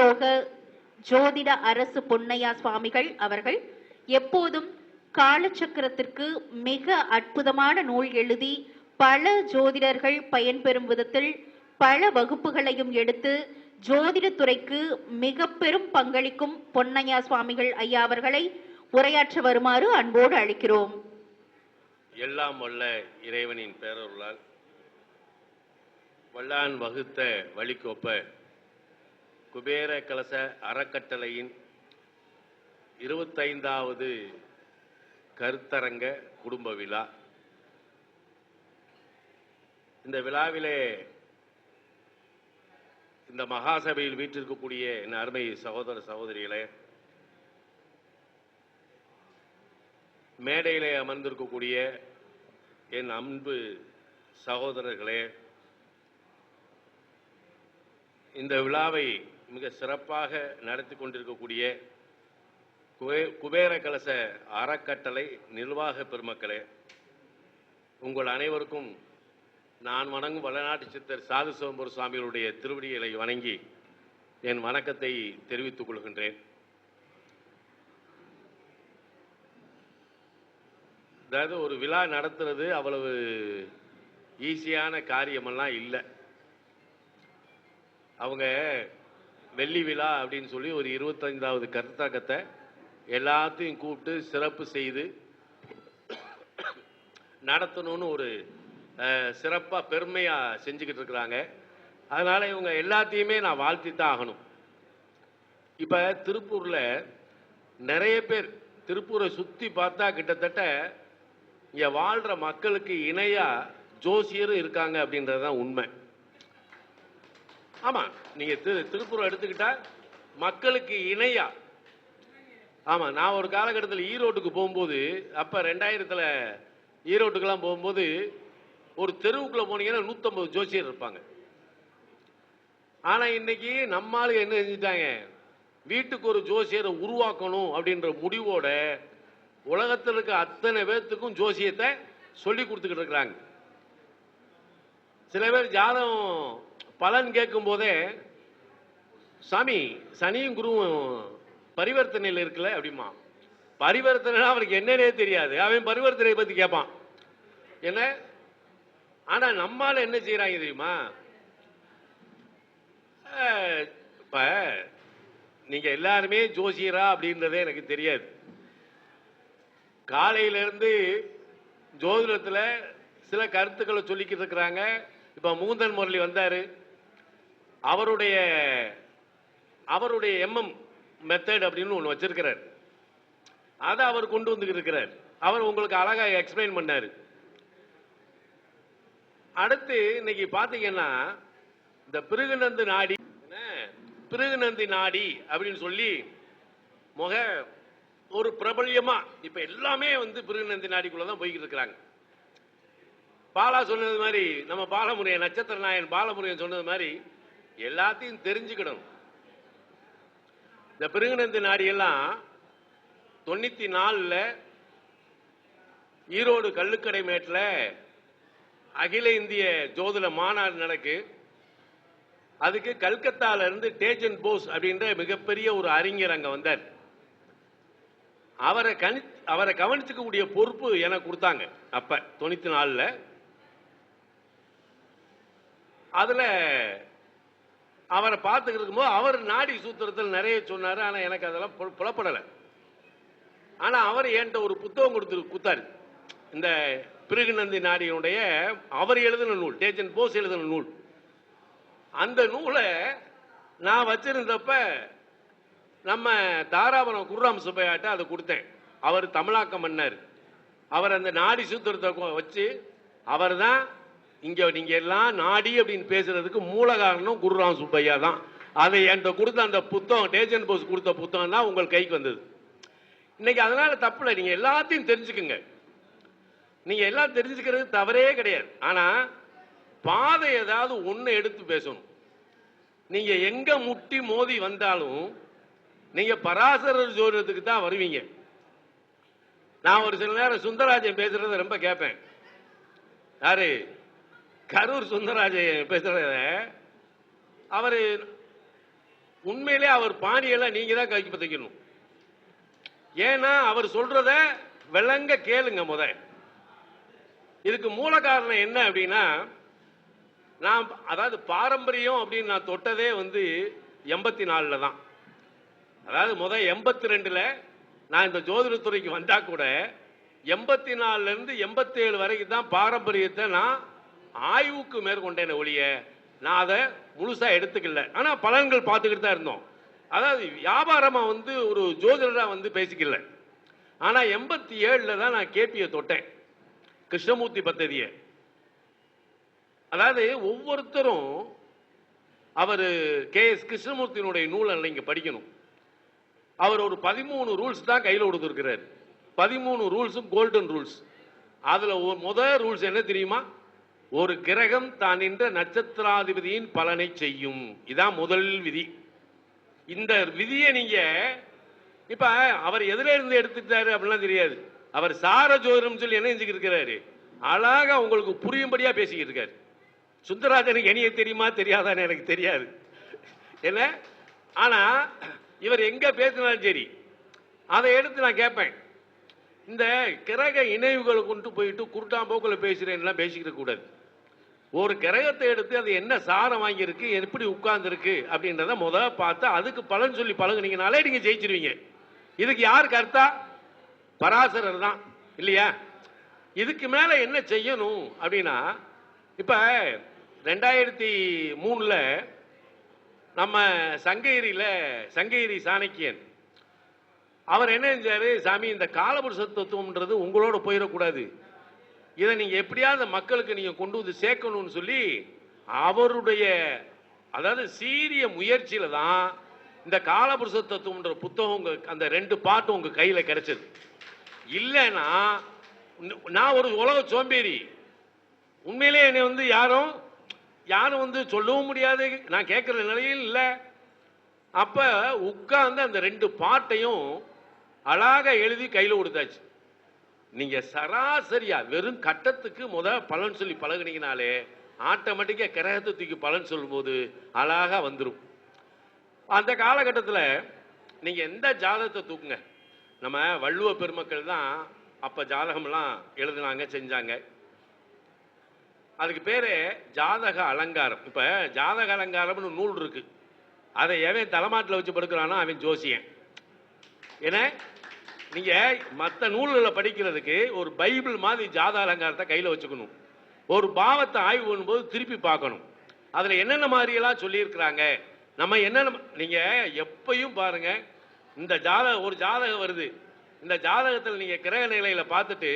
யோக ஜோதிட அரசு பொன்னையா சுவாமிகள் அவர்கள் எப்போதும் காலச்சக்கரத்திற்கு மிக அற்புதமான நூல் எழுதி பல ஜோதிடர்கள் பயன்பெறும் விதத்தில் பல வகுப்புகளையும் எடுத்து ஜோதிடத்துறைக்கு மிக பெரும் பங்களிக்கும் பொன்னையா சுவாமிகள் ஐயா அவர்களை உரையாற்ற வருமாறு அன்போடு அழைக்கிறோம். எல்லாம் வல்ல இறைவனின் பேரொருளால் வல்லான் வகுத்த வழிக்கொப்ப குபேர கலச அறக்கட்டளையின் இருபத்தைந்தாவது கருத்தரங்க குடும்ப விழா. இந்த விழாவிலே இந்த மகாசபையில் வீற்றிருக்கக்கூடிய என் அருமை சகோதர சகோதரிகளே மேடையிலே அமர்ந்திருக்கக்கூடிய என் அன்பு சகோதரர்களே இந்த விழாவை மிக சிறப்பாக நடத்தி கொண்டிருக்கக்கூடிய குபே- குபேர கலச அறக்கட்டளை நிர்வாக பெருமக்களே உங்கள் அனைவருக்கும் நான் வணங்கும் வளநாட்டு சித்தர் சாது சிதம்பர சுவாமிகளுடைய திருவடிகளை வணங்கி என் வணக்கத்தை தெரிவித்துக் கொள்கின்றேன். அதாவது ஒரு விழா நடத்துறது அவ்வளவு ஈஸியான காரியமெல்லாம் இல்லை. அவங்க வெள்ளி விழா அப்படின்னு சொல்லி ஒரு இருபத்தைந்தாவது கருத்தாக்கத்தை எல்லாத்தையும் கூப்பிட்டு சிறப்பு செய்து நடத்தணும்னு ஒரு சிறப்பாக பெருமையாக செஞ்சுக்கிட்டு இருக்கிறாங்க. அதனால் இவங்க எல்லாத்தையுமே நான் வாழ்த்தி தான் ஆகணும். இப்போ திருப்பூரில் நிறைய பேர் திருப்பூரை சுற்றி பார்த்தா கிட்டத்தட்ட இங்கே வாழ்கிற மக்களுக்கு இணையாக ஜோசியரும் இருக்காங்க அப்படின்றது தான் உண்மை. ஆமாம் நீங்கள் திரு திருப்பூர் எடுத்துக்கிட்டா மக்களுக்கு இணையா? ஆமாம் நான் ஒரு காலகட்டத்தில் ஈரோட்டுக்கு போகும்போது அப்போ ரெண்டாயிரத்தில் ஈரோட்டுக்கெல்லாம் போகும்போது ஒரு தெருவுக்குள்ளே போனீங்கன்னா நூற்றம்பது ஜோசியர் இருப்பாங்க. ஆனால் இன்னைக்கு நம்ம ஆளுங்க என்ன செஞ்சுட்டாங்க? வீட்டுக்கு ஒரு ஜோசியரை உருவாக்கணும் அப்படின்ற முடிவோட உலகத்தில் இருக்க அத்தனை பேர்த்துக்கும் ஜோசியத்தை சொல்லி கொடுத்துக்கிட்டு இருக்கிறாங்க. சில பேர் ஜாதகம் பலன் கேட்கும் போதே சாமி சனியும் குருவும் பரிவர்த்தனையில் இருக்குல்ல அப்படிமா. பரிவர்த்தனை அவனுக்கு என்னன்னே தெரியாது. அவன் பரிவர்த்தனை பத்தி கேட்பான். என்ன? ஆனா நம்மால என்ன செய்யறாங்க தெரியுமா? இப்போ இப்ப நீங்க எல்லாருமே ஜோசியரா அப்படின்றதே எனக்கு தெரியாது. காலையில இருந்து ஜோதிடத்துல சில கருத்துக்களை சொல்லிக்கிட்டு இருக்கிறாங்க. இப்ப மூந்தன் முரளி வந்தாரு. அவருடைய அவருடைய எம்எம் மெத்தட் அப்படின்னு ஒன்று வச்சிருக்கிறார். அதை அவர் கொண்டு வந்துக்கிட்டு இருக்கிறார். அவர் உங்களுக்கு அழகாக எக்ஸ்பிளைன் பண்ணார். அடுத்து இன்னைக்கு பார்த்தீங்கன்னா இந்த பிருகுநந்து நாடி பிருகுநந்தி நாடி அப்படின்னு சொல்லி முக ஒரு பிரபல்யமா இப்ப எல்லாமே வந்து பிருகுநந்தி நாடிக்குள்ள தான் போய்கிட்டு இருக்கிறாங்க. பாலா சொன்னது மாதிரி நம்ம பாலமுறையன் நட்சத்திர நாயன் பாலமுறையன் சொன்னது மாதிரி எல்லாத்தையும் தெரிஞ்சுக்கணும். இந்த பிருகுநந்தி நாடியெல்லாம் தொண்ணூத்தி நாலுல ஈரோடு கல்லுக்கடை மேட்டில் அகில இந்திய ஜோதிட மாநாடு நடக்கு. அதுக்கு கல்கத்தால இருந்து டேஜன் போஸ் அப்படின்ற மிகப்பெரிய ஒரு அறிஞர் அங்க வந்தார். அவரை கணி அவரை கவனிச்சுக்கக்கூடிய பொறுப்பு எனக்கு கொடுத்தாங்க அப்ப தொண்ணூத்தி நாலுல. அதுல அவரை பார்த்துக்கிட்டு இருக்கும்போது அவர் நாடி சூத்திரத்தில் நிறைய சொன்னாரு ஆனா எனக்கு அதெல்லாம் புல- புலப்படலை. ஆனா அவர் என்கிட்ட ஒரு புத்தகம் கொடுத்து குத்தாரு இந்த பிருகுநந்தி நாடியினுடைய அவர் எழுதின நூல் டேஜன் போஸ் எழுதின நூல். அந்த நூலை நான் வச்சிருந்தப்ப நம்ம தாராபுரம் குர்ராம் சுப்பையாட்ட அதை கொடுத்தேன். அவர் தமிழாக்கம் பண்ணார். அவர் அந்த நாடி சூத்திரத்தை வச்சு அவர் தான் இங்கே நீங்கள் எல்லாம் நாடி அப்படின்னு பேசுகிறதுக்கு மூல காரணம் குருராம் சுப்பையா தான். அதை என்கிட்ட கொடுத்த அந்த புத்தகம் டேஜன் போஸ் கொடுத்த புத்தகம் தான் உங்கள் கைக்கு வந்தது. இன்னைக்கு அதனால் தப்பு இல்லை. நீங்கள் எல்லாத்தையும் தெரிஞ்சுக்குங்க. நீங்கள் எல்லாம் தெரிஞ்சுக்கிறது தவறே கிடையாது. ஆனால் பாதை ஏதாவது ஒன்று எடுத்து பேசணும். நீங்கள் எங்கே முட்டி மோதி வந்தாலும் நீங்கள் பராசரர் ஜோதிடத்துக்கு தான் வருவீங்க. நான் ஒரு சில நேரம் சுந்தரராஜன் பேசுறத ரொம்ப கேட்பேன். யாரு? கரூர் சுந்தரராஜ பேசுற அவர் உண்மையிலே அவர் பாணியெல்லாம் நீங்க தான் கைக்கு பத்திக்கணும். ஏன்னா அவர் சொல்றத விளங்க கேளுங்க முத. இதுக்கு மூல காரணம் என்ன அப்படின்னா நான் அதாவது பாரம்பரியம் அப்படின்னு நான் தொட்டதே வந்து எண்பத்தி நாலுல தான். அதாவது முத எண்பத்தி ரெண்டுல நான் இந்த ஜோதிடத்துறைக்கு வந்தா கூட எண்பத்தி நாலுல இருந்து எண்பத்தி ஏழு வரைக்கும் தான் பாரம்பரியத்தை நான் ஆய்வுக்கு மேற்கொண்டேன் ஒழிய நான் அதை முழுசாக எடுத்துக்கல. ஆனால் பலன்கள் பார்த்துக்கிட்டு தான் இருந்தோம். அதாவது வியாபாரமாக வந்து ஒரு ஜோதிடராக வந்து பேசிக்கல. ஆனால் எண்பத்தி ஏழில் தான் நான் கேபியை தொட்டேன். கிருஷ்ணமூர்த்தி பத்ததியை. அதாவது ஒவ்வொருத்தரும் அவர் கே எஸ் கிருஷ்ணமூர்த்தியினுடைய நூலை நீங்கள் படிக்கணும். அவர் ஒரு பதிமூணு ரூல்ஸ் தான் கையில் கொடுத்துருக்கிறார். பதிமூணு ரூல்ஸும் கோல்டன் ரூல்ஸ். அதில் ஒரு முதல் ரூல்ஸ் என்ன தெரியுமா? ஒரு கிரகம் தான் நின்ற நட்சத்திராதிபதியின் பலனை செய்யும். இதான் முதல் விதி. இந்த விதியை நீங்க இப்ப அவர் எதுல இருந்து எடுத்துட்டாரு அப்படிலாம் தெரியாது. அவர் சார ஜோதிடம் சொல்லி என்ன செஞ்சுக்கிட்டு இருக்கிறாரு அழகா உங்களுக்கு புரியும்படியா பேசிக்கிட்டு இருக்காரு. சுந்தராஜனுக்கு என்னைய தெரியுமா தெரியாதான்னு எனக்கு தெரியாது. என்ன? ஆனா இவர் எங்க பேசினாலும் சரி அதை எடுத்து நான் கேட்பேன். இந்த கிரக இணைவுகளை கொண்டு போயிட்டு குருட்டாம்போக்கில் பேசுகிறேன்லாம் பேசிக்கிற கூடாது ஒரு கிரகத்தை எடுத்து அது என்ன சாரம் வாங்கியிருக்கு எப்படி உட்கார்ந்துருக்கு அப்படின்றத முத பார்த்து அதுக்கு பலன் சொல்லி பழகுனீங்கனாலே நீங்க ஜெயிச்சிருவீங்க. இதுக்கு யார் கருத்தா? பராசரர் தான் இல்லையா? இதுக்கு மேல என்ன செய்யணும் அப்படின்னா இப்ப ரெண்டாயிரத்தி மூணுல நம்ம சங்ககிரியில சங்ககிரி சாணக்கியன் அவர் என்ன செஞ்சாரு? சாமி இந்த காலபுருஷ தத்துவம்ன்றது உங்களோட போயிடக்கூடாது. இதை நீங்க எப்படியாவது மக்களுக்கு நீங்க கொண்டு வந்து சேர்க்கணும்னு சொல்லி அவருடைய அதாவது சீரிய முயற்சியில தான் இந்த காலபுருஷ தத்துவம்ன்ற புத்தகம் உங்க அந்த ரெண்டு பாட்டும் உங்க கையில கிடைச்சது. இல்லைன்னா நான் ஒரு உலக சோம்பேறி. உண்மையிலே என்னை வந்து யாரும் யாரும் வந்து சொல்லவும் முடியாது. நான் கேட்குற நிலையில் இல்லை. அப்ப உட்கார்ந்து அந்த ரெண்டு பாட்டையும் அழகா எழுதி கையில கொடுத்தாச்சு. நீங்க சராசரியா வெறும் கட்டத்துக்கு முத பலன் சொல்லி பழகுனீங்கனாலே ஆட்டோமேட்டிக்கா கிரகத்தை தூக்கி பலன் சொல்லும்போது அழகா வந்துடும் அந்த காலகட்டத்தில் நீங்க எந்த ஜாதகத்தை தூக்குங்க? நம்ம வள்ளுவ பெருமக்கள் தான் அப்ப ஜாதகம்லாம் எழுதுனாங்க செஞ்சாங்க. அதுக்கு பேரு ஜாதக அலங்காரம். இப்ப ஜாதக அலங்காரம்னு நூல் இருக்கு. அதை எவன் தலைமாட்டில் வச்சு படுக்கிறானோ அவன் ஜோசியன். ஏன்னா நீங்க மற்ற நூல்களை படிக்கிறதுக்கு ஒரு பைபிள் மாதிரி ஜாத அலங்காரத்தை கையில வச்சுக்கணும். ஒரு பாவத்தை ஆய்வு பண்ணும்போது திருப்பி பார்க்கணும். அதுல என்னென்ன மாதிரி எல்லாம் சொல்லியிருக்கிறாங்க? நம்ம என்னென்ன நீங்க எப்பயும் பாருங்க இந்த ஜாதகம் ஒரு ஜாதகம் வருது. இந்த ஜாதகத்தில் நீங்க கிரக நிலையில பார்த்துட்டு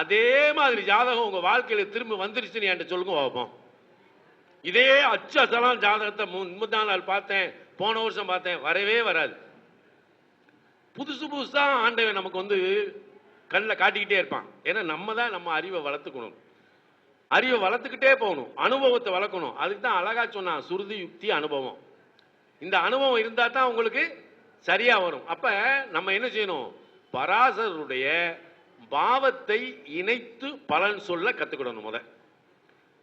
அதே மாதிரி ஜாதகம் உங்க வாழ்க்கையில திரும்ப வந்துருச்சுன்னு என்கிட்ட சொல்லுங்க பார்ப்போம். இதே அச்சசலாம் ஜாதகத்தை முன் முந்தா நாள் பார்த்தேன் போன வருஷம் பார்த்தேன் வரவே வராது. புதுசு புதுசாக ஆண்டவன் நமக்கு வந்து கண்ணில் காட்டிக்கிட்டே இருப்பான். ஏன்னா நம்ம தான் நம்ம அறிவை வளர்த்துக்கணும். அறிவை வளர்த்துக்கிட்டே போகணும். அனுபவத்தை வளர்க்கணும். அதுக்கு தான் அழகா சொன்னான் சுருதி யுக்தி அனுபவம். இந்த அனுபவம் இருந்தால் தான் உங்களுக்கு சரியா வரும். அப்ப நம்ம என்ன செய்யணும்? பராசருடைய பாவத்தை இணைத்து பலன் சொல்ல கத்துக்கிடணும் முத.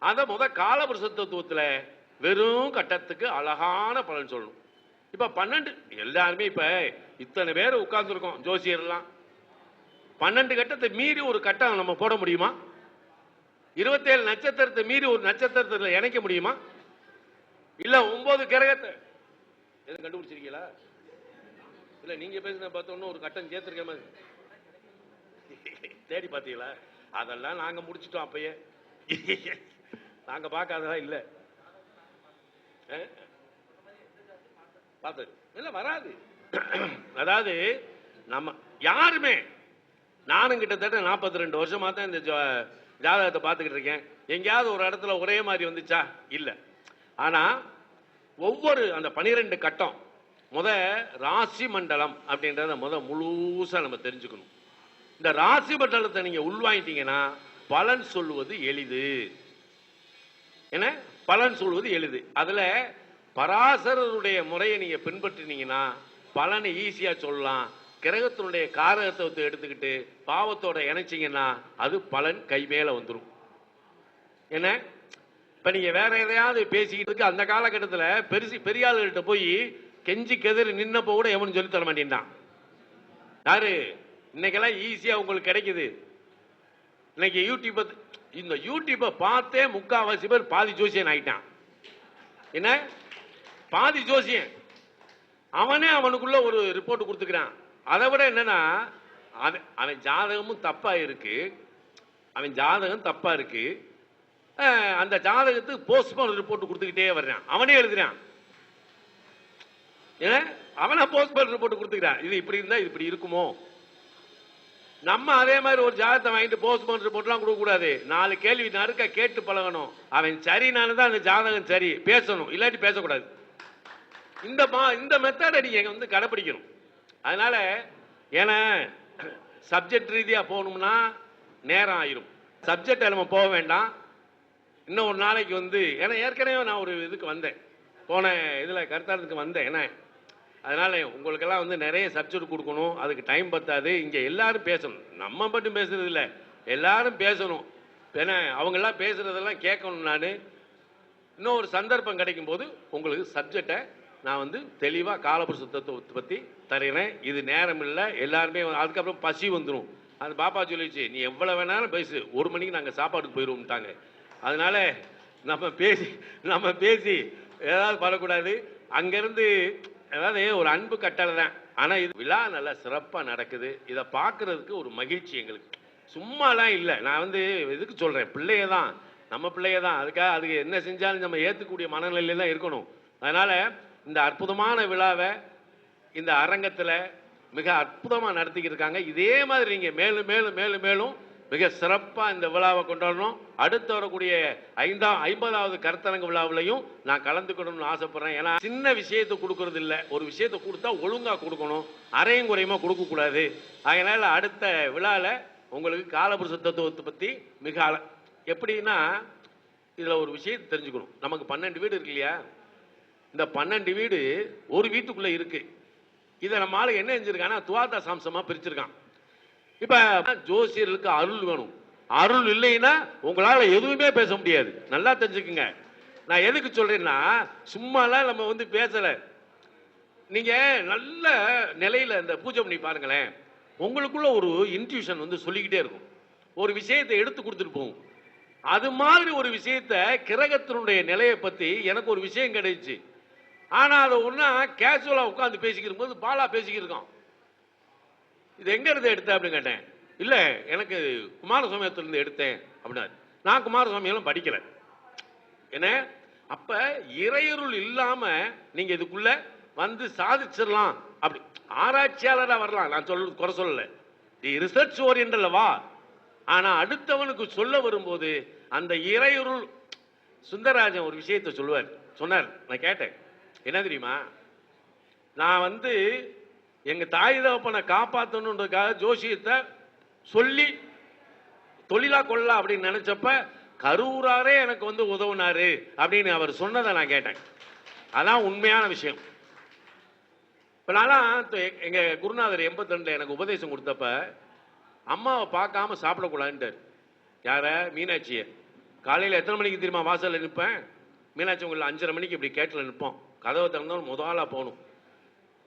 அத முத காலபுருஷ தத்துவத்துல வெறும் கட்டத்துக்கு அழகான பலன் சொல்லணும். இப்ப பன்னெண்டு எல்லாருமே இப்ப இத்தனை பேர் உட்கார்ந்துருக்கோம் ஜோசியர்லாம். பன்னெண்டு கட்டத்தை மீறி ஒரு கட்டம் நம்ம போட முடியுமா? இருபத்தேழு நட்சத்திரத்தை மீறி ஒரு நட்சத்திரத்தில் இணைக்க முடியுமா? இல்ல ஒன்பது கிரகத்தை. எதுவும் கண்டுபிடிச்சிருக்கீங்களா? இல்ல நீங்க பேசுன பார்த்தோன்னு ஒரு கட்டம் சேர்த்திருக்க மாதிரி. தேடி பார்த்தீங்களா? அதெல்லாம் நாங்க முடிச்சிட்டோம் அப்பயே. நாங்க பார்க்காததா இல்ல. அஹ்? பார்த்தது இல்ல வராது. அதாவது நம்ம யாருமே நானும் கிட்டத்தட்ட 42 ரெண்டு வருஷமா தான் இந்த ஜா- ஜாதகத்தை பார்த்துக்கிட்டு இருக்கேன். எங்கேயாவது ஒரு இடத்துல ஒரே மாதிரி வந்துச்சா? இல்லை. ஆனா ஒவ்வொரு அந்த பனிரெண்டு கட்டம் முத ராசி மண்டலம் அப்படின்றத முத முழுசா நம்ம தெரிஞ்சுக்கணும். இந்த ராசி மண்டலத்தை நீங்க உள்வாங்கிட்டீங்கன்னா பலன் சொல்லுவது எளிது. என்ன? பலன் சொல்வது எளிது. அதுல பராசரருடைய முறையை நீங்க பின்பற்றினீங்கன்னா பலனை ஈஸியாக சொல்லலாம். கிரகத்தினுடைய காரகத்தை எடுத்துக்கிட்டு பாவத்தோட இணைச்சிங்கன்னா அது பலன் கைமேல வந்துடும் என்ன? இப்போ நீங்கள் வேற எதையாவது பேசிக்கிட்டு இருக்கு அந்த காலகட்டத்தில் பெருசு பெரியாளுகிட்ட போய் கெஞ்சி கெதறி நின்னப்போ கூட எவனும் சொல்லி தர மாட்டேன்டான் யாரு? இன்னைக்கெல்லாம் ஈஸியாக உங்களுக்கு கிடைக்குது. இன்னைக்கு யூடியூப்பை இந்த யூடியூப்பை பார்த்தே முக்காவாசி பேர் பாதி ஜோசியன் ஆகிட்டான் என்ன? பாதி ஜோசியன். அவனே அவனுக்குள்ள ஒரு ரிப்போர்ட் கொடுத்துக்கிறான். அதை விட என்னன்னா அவன் அவன் ஜாதகமும் தப்பா இருக்கு. அவன் ஜாதகம் தப்பா இருக்கு. அந்த ஜாதகத்துக்கு போஸ்ட்மார்டம் ரிப்போர்ட் கொடுத்துக்கிட்டே வர்றான். அவனே எழுதுறான். அவனை போஸ்ட்மார்டம் ரிப்போர்ட் கொடுத்துக்கிறான். இது இப்படி இருந்தா இது இப்படி இருக்குமோ? நம்ம அதே மாதிரி ஒரு ஜாதகத்தை வாங்கிட்டு போஸ்ட்மார்டம் ரிப்போர்ட்லாம் கொடுக்க கூடாது நாலு கேள்வி நறுக்க கேட்டு பழகணும். அவன் சரினால தான் அந்த ஜாதகம் சரி. பேசணும். இல்லாட்டி பேசக்கூடாது. இந்த மா இந்த மெத்தடை நீங்க வந்து கடைப்பிடிக்கணும். அதனால ஏன்னா சப்ஜெக்ட் ரீதியாக போகணும்னா நேரம் ஆயிரும். சப்ஜெக்ட் நம்ம போக வேண்டாம். இன்னும் ஒரு நாளைக்கு வந்து ஏன்னா ஏற்கனவே நான் ஒரு இதுக்கு வந்தேன். போன இதில் கருத்தாரத்துக்கு வந்தேன். ஏன்னா அதனால உங்களுக்கெல்லாம் வந்து நிறைய சப்ஜெக்ட் கொடுக்கணும். அதுக்கு டைம் பத்தாது. இங்கே எல்லாரும் பேசணும். நம்ம மட்டும் பேசுறது இல்லை. எல்லாரும் பேசணும். ஏன்னா அவங்கெல்லாம் பேசுறதெல்லாம் கேட்கணும் நான். இன்னும் ஒரு சந்தர்ப்பம் கிடைக்கும் போது உங்களுக்கு சப்ஜெக்டை நான் வந்து தெளிவாக காலபுருஷ தத்துவத்தை பற்றி தருகிறேன். இது நேரம் இல்லை எல்லாருமே அதுக்கப்புறம் பசி வந்துடும் அந்த பாப்பா சொல்லிச்சு நீ எவ்வளோ வேணாலும் பேசு. ஒரு மணிக்கு நாங்கள் சாப்பாட்டுக்கு போயிடுவோம்ட்டாங்க அதனால நம்ம பேசி நம்ம பேசி ஏதாவது பண்ணக்கூடாது. அங்கேருந்து அதாவது ஒரு அன்பு கட்டளை தான். ஆனால் இது விழா நல்லா சிறப்பாக நடக்குது. இதை பார்க்குறதுக்கு ஒரு மகிழ்ச்சி எங்களுக்கு. சும்மாலாம் இல்லை. நான் வந்து எதுக்கு சொல்கிறேன் பிள்ளைய தான். நம்ம பிள்ளைய தான். அதுக்காக அதுக்கு என்ன செஞ்சாலும் நம்ம ஏற்றுக்கூடிய மனநிலையில தான் இருக்கணும். அதனால் இந்த அற்புதமான விழாவை இந்த அரங்கத்தில் மிக அற்புதமாக நடத்திக்கிட்டு இருக்காங்க இதே மாதிரி நீங்கள் மேலும் மேலும் மேலும் மேலும் மிக சிறப்பாக இந்த விழாவை கொண்டாடணும். அடுத்து வரக்கூடிய ஐந்தாம் ஐம்பதாவது கருத்தரங்க விழாவிலையும் நான் கலந்துக்கணும்னு ஆசைப்பட்றேன். ஏன்னா சின்ன விஷயத்தை கொடுக்கறது இல்லை. ஒரு விஷயத்தை கொடுத்தா ஒழுங்காக கொடுக்கணும். அரையும் குறையுமா கொடுக்கக்கூடாது அதனால் அடுத்த விழாவில் உங்களுக்கு காலபுருஷ தத்துவத்தை பற்றி மிக அழ எப்படின்னா இதில் ஒரு விஷயத்தை தெரிஞ்சுக்கணும். நமக்கு பன்னெண்டு வீடு இருக்கு இல்லையா? இந்த பன்னெண்டு வீடு ஒரு வீட்டுக்குள்ள இருக்கு. இதை நம்ம ஆளு என்ன செஞ்சிருக்கான்னா துவார்த்தா சாம்சமா பிரிச்சிருக்கான். இப்ப ஜோசியர்களுக்கு அருள் வேணும். அருள் இல்லைன்னா உங்களால எதுவுமே பேச முடியாது. நல்லா தெரிஞ்சுக்குங்க. நான் எதுக்கு சொல்றேன்னா சும்மாலாம் நம்ம வந்து பேசல. நீங்க நல்ல நிலையில இந்த பூஜை பண்ணி பாருங்களேன். உங்களுக்குள்ள ஒரு இன்ட்யூஷன் வந்து சொல்லிக்கிட்டே இருக்கும். ஒரு விஷயத்தை எடுத்து கொடுத்துட்டு போகும். அது மாதிரி ஒரு விஷயத்த கிரகத்தினுடைய நிலையை பத்தி எனக்கு ஒரு விஷயம் கிடைச்சு. ஆனா அதை ஒன்னா கேஷுவலா உட்காந்து பேசிக்கிற போது பாலா பேசிக்கிருக்கோம் இது எங்க இருந்து எடுத்த அப்படின்னு கேட்டேன். இல்ல எனக்கு குமாரசுவாமியத்திலிருந்து எடுத்தேன் அப்படின்னாரு. நான் குமாரசுவாமியெல்லாம் படிக்கல. என்ன? அப்ப இறையருள் இல்லாம நீங்க இதுக்குள்ள வந்து சாதிச்சிடலாம் அப்படி. ஆராய்ச்சியாளராக வரலாம். நான் சொல்றது குறை சொல்லல. நீ ரிசர்ச் ஓரியன்ட் வா. ஆனா அடுத்தவனுக்கு சொல்ல வரும்போது அந்த இறையருள் சுந்தரராஜன் ஒரு விஷயத்தை சொல்லுவார். சொன்னார். நான் கேட்டேன். என்ன தெரியுமா? நான் வந்து எங்கள் தாய் தகப்பனை காப்பாற்றணுன்றதுக்காக ஜோசியத்தை சொல்லி தொழிலாக கொள்ளலாம் அப்படின்னு நினச்சப்ப கரூராரே எனக்கு வந்து உதவுனாரு அப்படின்னு அவர் சொன்னதை நான் கேட்டேன். அதான் உண்மையான விஷயம். இப்போ நான்லாம் எங்கள் குருநாதர் எண்பத்தி எனக்கு உபதேசம் கொடுத்தப்ப அம்மாவை பார்க்காம சாப்பிடக்கூடாதுன்ட்டார். யார? மீனாட்சியை. காலையில் எத்தனை மணிக்கு தெரியுமா வாசலில் நிற்பேன் மீனாட்சி உங்களை அஞ்சரை மணிக்கு இப்படி கேட்டில் நிற்போம் கதவை திறந்தவன் முதலாக போகணும்.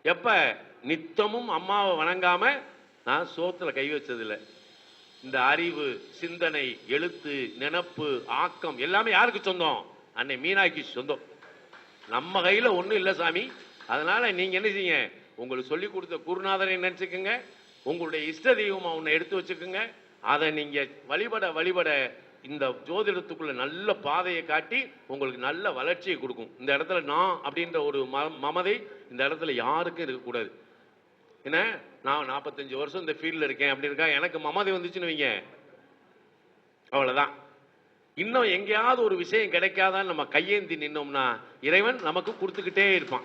எப்ப? நித்தமும் அம்மாவை வணங்காம நான் சோத்துல கை வச்சதில்லை. இந்த அறிவு சிந்தனை எழுத்து நினப்பு ஆக்கம் எல்லாமே யாருக்கு சொந்தம்? அன்னை மீனாட்சி சொந்தம். நம்ம கையில ஒன்றும் இல்லை சாமி. அதனால நீங்க என்ன செய்யுங்க? உங்களுக்கு சொல்லி கொடுத்த குருநாதனை நினைச்சுக்கோங்க. உங்களுடைய இஷ்ட தெய்வம் ஒண்ணு எடுத்து வச்சுக்கோங்க. அதை நீங்க வழிபட வழிபட இந்த ஜோதிடத்துக்குள்ள நல்ல பாதையை காட்டி உங்களுக்கு நல்ல வளர்ச்சியை கொடுக்கும். இந்த இடத்துல நான் அப்படின்ற ஒரு ம- மமதை இந்த இடத்துல யாருக்கும் இருக்கக்கூடாது. என்ன? நான் நாற்பத்தஞ்சு வருஷம் இந்த ஃபீல்டில் இருக்கேன் அப்படி இருக்கா? எனக்கு மமதை வந்துச்சுன்னு வைங்க. அவ்வளவுதான். இன்னும் எங்கேயாவது ஒரு விஷயம் கிடைக்காதான்னு நம்ம கையேந்தி நின்னோம்னா இறைவன் நமக்கு கொடுத்துக்கிட்டே இருப்பான்.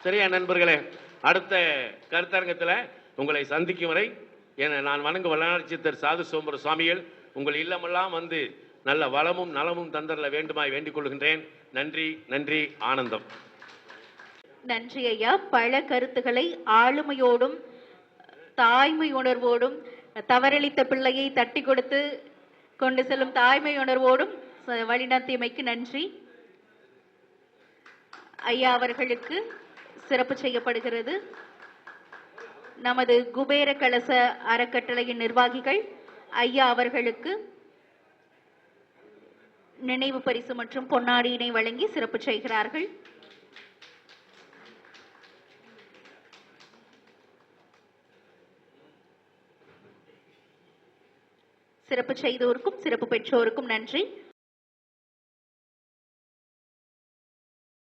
சரியா நண்பர்களே? அடுத்த கருத்தரங்கத்தில் உங்களை சந்திக்கும் வரை என நான் வணங்கு வல்லாட்சித்தர் சாது சோம்பர சுவாமிகள். உங்கள் இல்லமெல்லாம் வந்து நல்ல வளமும் நலமும் தந்தரல வேண்டுமாய் வேண்டிக் கொள்கின்றேன் நன்றி நன்றி ஆனந்தம். நன்றி ஐயா. பல கருத்துக்களை ஆளுமையோடும் தாய்மை உணர்வோடும் தவறளித்த பிள்ளையை தட்டி கொடுத்து கொண்டு செல்லும் தாய்மை உணர்வோடும் வழிநடத்தியமைக்கு நன்றி. ஐயா அவர்களுக்கு சிறப்பு செய்யப்படுகிறது. நமது குபேர கலச அறக்கட்டளையின் நிர்வாகிகள் ஐயா அவர்களுக்கு நினைவு பரிசு மற்றும் பொன்னாடியினை வழங்கி சிறப்பு செய்கிறார்கள். சிறப்பு செய்தோருக்கும் சிறப்பு பெற்றோருக்கும் நன்றி.